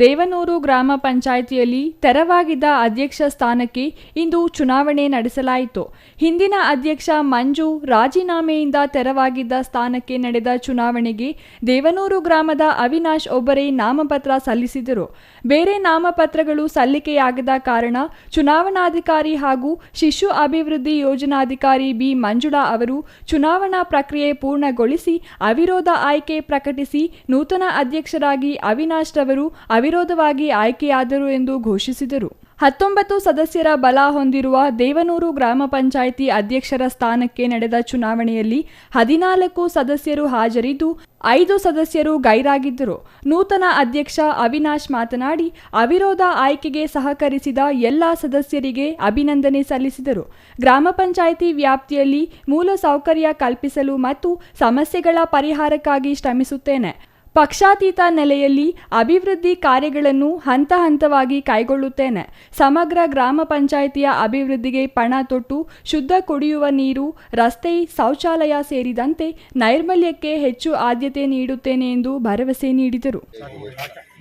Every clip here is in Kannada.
ದೇವನೂರು ಗ್ರಾಮ ಪಂಚಾಯಿತಿಯಲ್ಲಿ ತೆರವಾಗಿದ್ದ ಅಧ್ಯಕ್ಷ ಸ್ಥಾನಕ್ಕೆ ಇಂದು ಚುನಾವಣೆ ನಡೆಸಲಾಯಿತು. ಹಿಂದಿನ ಅಧ್ಯಕ್ಷ ಮಂಜು ರಾಜೀನಾಮೆಯಿಂದ ತೆರವಾಗಿದ್ದ ಸ್ಥಾನಕ್ಕೆ ನಡೆದ ಚುನಾವಣೆಗೆ ದೇವನೂರು ಗ್ರಾಮದ ಅವಿನಾಶ್ ಒಬ್ಬರೇ ನಾಮಪತ್ರ ಸಲ್ಲಿಸಿದರು. ಬೇರೆ ನಾಮಪತ್ರಗಳು ಸಲ್ಲಿಕೆಯಾಗದ ಕಾರಣ ಚುನಾವಣಾಧಿಕಾರಿ ಹಾಗೂ ಶಿಶು ಅಭಿವೃದ್ಧಿ ಯೋಜನಾಧಿಕಾರಿ ಬಿ. ಮಂಜುಳಾ ಅವರು ಚುನಾವಣಾ ಪ್ರಕ್ರಿಯೆ ಪೂರ್ಣಗೊಳಿಸಿ ಅವಿರೋಧ ಆಯ್ಕೆ ಪ್ರಕಟಿಸಿ ನೂತನ ಅಧ್ಯಕ್ಷರಾಗಿ ಅವಿನಾಶ್ ರವರು ಅವಿರೋಧವಾಗಿ ಆಯ್ಕೆಯಾದರು ಎಂದು ಘೋಷಿಸಿದರು. ಹತ್ತೊಂಬತ್ತು ಸದಸ್ಯರ ಬಲ ಹೊಂದಿರುವ ದೇವನೂರು ಗ್ರಾಮ ಪಂಚಾಯಿತಿ ಅಧ್ಯಕ್ಷರ ಸ್ಥಾನಕ್ಕೆ ನಡೆದ ಚುನಾವಣೆಯಲ್ಲಿ ಹದಿನಾಲ್ಕು ಸದಸ್ಯರು ಹಾಜರಿದ್ದು, ಐದು ಸದಸ್ಯರು ಗೈರಾಗಿದ್ದರು. ನೂತನ ಅಧ್ಯಕ್ಷ ಅವಿನಾಶ್ ಮಾತನಾಡಿ, ಅವಿರೋಧ ಆಯ್ಕೆಗೆ ಸಹಕರಿಸಿದ ಎಲ್ಲ ಸದಸ್ಯರಿಗೆ ಅಭಿನಂದನೆ ಸಲ್ಲಿಸಿದರು. ಗ್ರಾಮ ಪಂಚಾಯಿತಿ ವ್ಯಾಪ್ತಿಯಲ್ಲಿ ಮೂಲ ಸೌಕರ್ಯ ಕಲ್ಪಿಸಲು ಮತ್ತು ಸಮಸ್ಯೆಗಳ ಪರಿಹಾರಕ್ಕಾಗಿ ಶ್ರಮಿಸುತ್ತೇನೆ. ಪಕ್ಷಾತೀತ ನೆಲೆಯಲ್ಲಿ ಅಭಿವೃದ್ಧಿ ಕಾರ್ಯಗಳನ್ನು ಹಂತ ಹಂತವಾಗಿ ಕೈಗೊಳ್ಳುತ್ತೇನೆ. ಸಮಗ್ರ ಗ್ರಾಮ ಪಂಚಾಯಿತಿಯ ಅಭಿವೃದ್ಧಿಗೆ ಪಣ ತೊಟ್ಟು, ಶುದ್ಧ ಕುಡಿಯುವ ನೀರು, ರಸ್ತೆ, ಶೌಚಾಲಯ ಸೇರಿದಂತೆ ನೈರ್ಮಲ್ಯಕ್ಕೆ ಹೆಚ್ಚು ಆದ್ಯತೆ ನೀಡುತ್ತೇನೆ ಎಂದು ಭರವಸೆ ನೀಡಿದರು.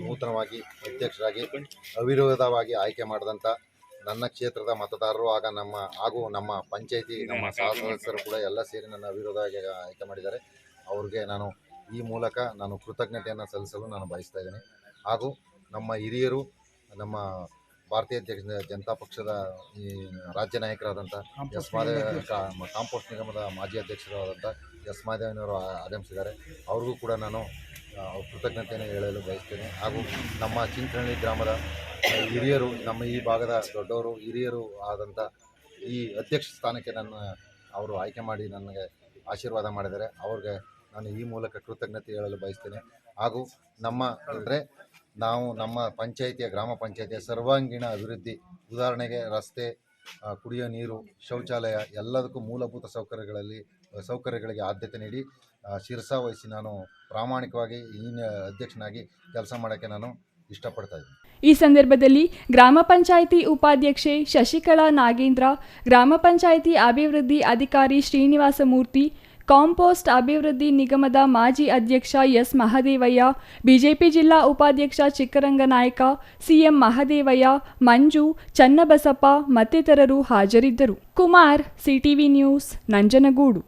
ನೂತನವಾಗಿ ಅಧ್ಯಕ್ಷರಾಗಿ, ಅವಿರೋಧವಾಗಿ ಆಯ್ಕೆ ಮಾಡಿದಂಥ ನನ್ನ ಕ್ಷೇತ್ರದ ಮತದಾರರು, ಆಗ ನಮ್ಮ ಹಾಗೂ ನಮ್ಮ ಪಂಚಾಯಿತಿ, ನಮ್ಮ ಸಹ ಸದಸ್ಯರು ಕೂಡ ಎಲ್ಲ ಸೇರಿ ನನ್ನ ಅವಿರೋಧವಾಗಿ ಆಯ್ಕೆ ಮಾಡಿದ್ದಾರೆ. ಅವ್ರಿಗೆ ನಾನು ಈ ಮೂಲಕ ನಾನು ಕೃತಜ್ಞತೆಯನ್ನು ಸಲ್ಲಿಸಲು ನಾನು ಬಯಸ್ತಾ ಇದ್ದೇನೆ. ಹಾಗೂ ನಮ್ಮ ಹಿರಿಯರು ನಮ್ಮ ಭಾರತೀಯ ಜನತಾ ಜನತಾ ಪಕ್ಷದ ಈ ರಾಜ್ಯ ನಾಯಕರಾದಂಥ ಎಸ್ ಮಾದೇವ ಕಾಂಪೋಸ್ಟ್ ನಿಗಮದ ಮಾಜಿ ಅಧ್ಯಕ್ಷರಾದಂಥ ಎಸ್ ಮಾದೇವನವರು ಆಗಮಿಸಿದ್ದಾರೆ. ಅವ್ರಿಗೂ ಕೂಡ ನಾನು ಕೃತಜ್ಞತೆಯನ್ನು ಹೇಳಲು ಬಯಸ್ತೇನೆ. ಹಾಗೂ ನಮ್ಮ ಚಿಂಚನಹಳ್ಳಿ ಗ್ರಾಮದ ಹಿರಿಯರು ನಮ್ಮ ಈ ಭಾಗದ ದೊಡ್ಡವರು ಹಿರಿಯರು ಆದಂಥ ಈ ಅಧ್ಯಕ್ಷ ಸ್ಥಾನಕ್ಕೆ ನನ್ನ ಅವರು ಆಯ್ಕೆ ಮಾಡಿ ನನಗೆ ಆಶೀರ್ವಾದ ಮಾಡಿದ್ದಾರೆ. ಅವ್ರಿಗೆ ನಾನು ಈ ಮೂಲಕ ಕೃತಜ್ಞತೆ ಹೇಳಲು ಬಯಸ್ತೇನೆ. ಹಾಗೂ ನಮ್ಮ ಅಂದರೆ ನಾವು ನಮ್ಮ ಪಂಚಾಯಿತಿಯ ಗ್ರಾಮ ಪಂಚಾಯಿತಿಯ ಸರ್ವಾಂಗೀಣ ಅಭಿವೃದ್ಧಿ, ಉದಾಹರಣೆಗೆ ರಸ್ತೆ ಕುಡಿಯೋ ನೀರು, ಶೌಚಾಲಯ ಎಲ್ಲದಕ್ಕೂ ಮೂಲಭೂತ ಸೌಕರ್ಯಗಳಲ್ಲಿ, ಸೌಕರ್ಯಗಳಿಗೆ ಆದ್ಯತೆ ನೀಡಿ ಶಿರ್ಸಾ ವಹಿಸಿ ನಾನು ಪ್ರಾಮಾಣಿಕವಾಗಿ ಈ ಅಧ್ಯಕ್ಷನಾಗಿ ಕೆಲಸ ಮಾಡೋಕ್ಕೆ ನಾನು ಇಷ್ಟಪಡ್ತಾ ಇದ್ದೀನಿ. ಈ ಸಂದರ್ಭದಲ್ಲಿ ಗ್ರಾಮ ಪಂಚಾಯಿತಿ ಉಪಾಧ್ಯಕ್ಷೆ ಶಶಿಕಲಾ ನಾಗೇಂದ್ರ, ಗ್ರಾಮ ಪಂಚಾಯಿತಿ ಅಭಿವೃದ್ಧಿ ಅಧಿಕಾರಿ ಶ್ರೀನಿವಾಸ ಮೂರ್ತಿ ಕಾಂಪೋಸ್ಟ್ ಅಭಿವೃದ್ಧಿ ನಿಗಮದ ಮಾಜಿ ಅಧ್ಯಕ್ಷ ಎಸ್ ಮಹದೇವಯ್ಯ, ಬಿಜೆಪಿ ಜಿಲ್ಲಾ ಉಪಾಧ್ಯಕ್ಷ ಚಿಕ್ಕರಂಗನಾಯಕ ಸಿಎಂ ಮಹದೇವಯ್ಯ, ಮಂಜು, ಚನ್ನಬಸಪ್ಪ ಮತ್ತಿತರರು ಹಾಜರಿದ್ದರು. Kumar, CTV news, Nanjangud.